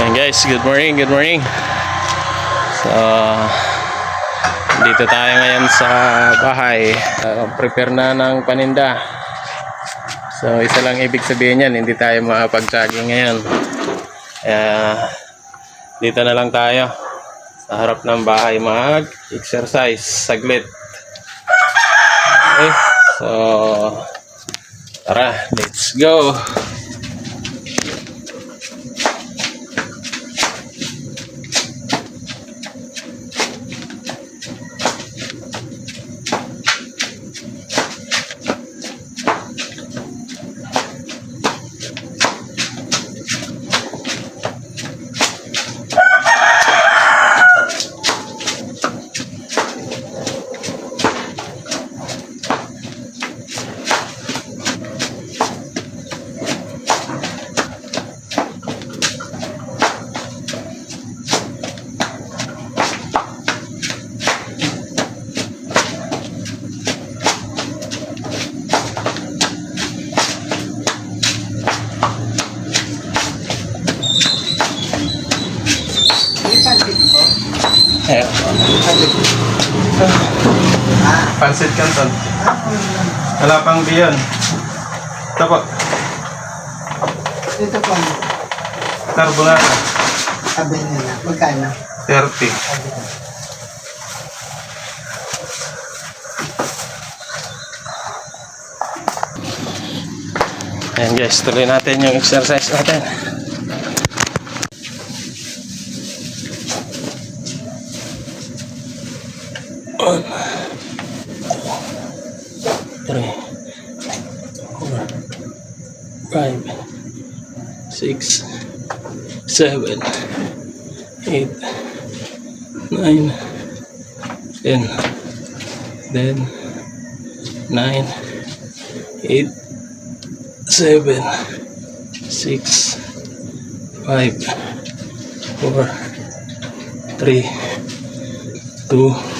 Ayan guys, good morning, good morning. So, dito tayo ngayon sa bahay. Uh, prepare na ng paninda. So, isa lang ibig sabihin yan, hindi tayo makapag-jogging ngayon. Kaya, dito na lang tayo sa harap ng bahay mag-exercise saglit. Okay, so, tara, let's go! Ayan. Pansit Canton. Wala pang biyan. Ito po, Dito po, carbonara. sabi nila, magkano? 30. Ayan guys, tuloy natin yung exercise natin. Three, four, five, six, seven, eight, nine, ten, then nine, eight, seven, six, five, four, three, two,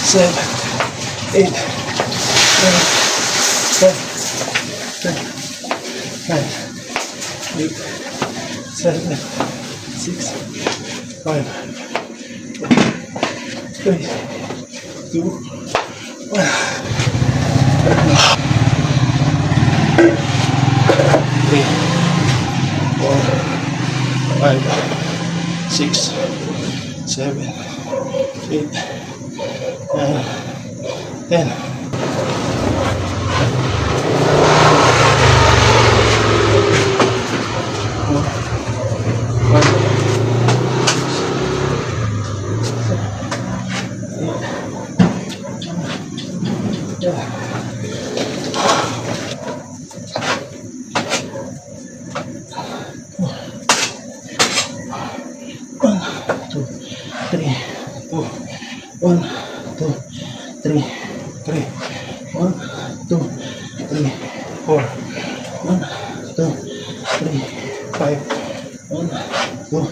seven, eight, nine, ten, ten, nine, eight, seven, six, five, four, three, two, one. Five, six, seven, eight, nine, nine, One, two, three, four. One, two, three, three. One, two, three, four. One, two, three, five. One, two,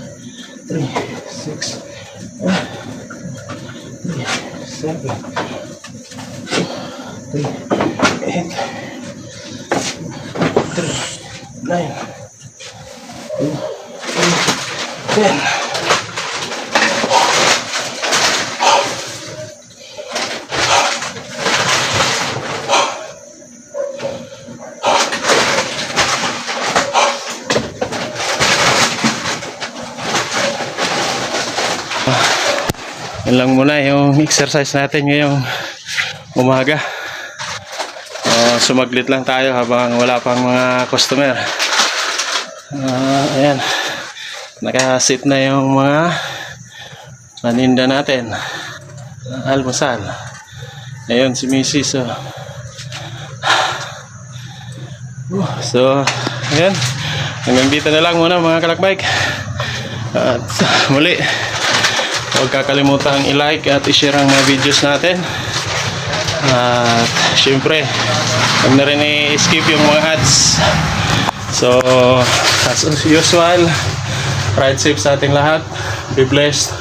three, six. One, three, seven. Two, three, eight. Three, nine. Two, three, ten. Yan lang muna yung exercise natin ngayong umaga. Uh, sumaglit lang tayo habang wala pang mga customer. Ah, ayan. Nakasit na yung mga paninda natin. Almusal. Ayun si Mrs. Oh. Uh, So, ayan. Hanggang dito na lang muna mga kalakbike. At muli, huwag kakalimutang i-like at i-share ang mga videos natin. At syempre, huwag na rin i-skip yung mga ads. So, as usual, ride safe sa ating lahat. Be blessed,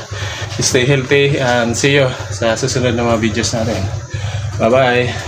stay healthy, and see you sa susunod na mga videos natin. Bye-bye!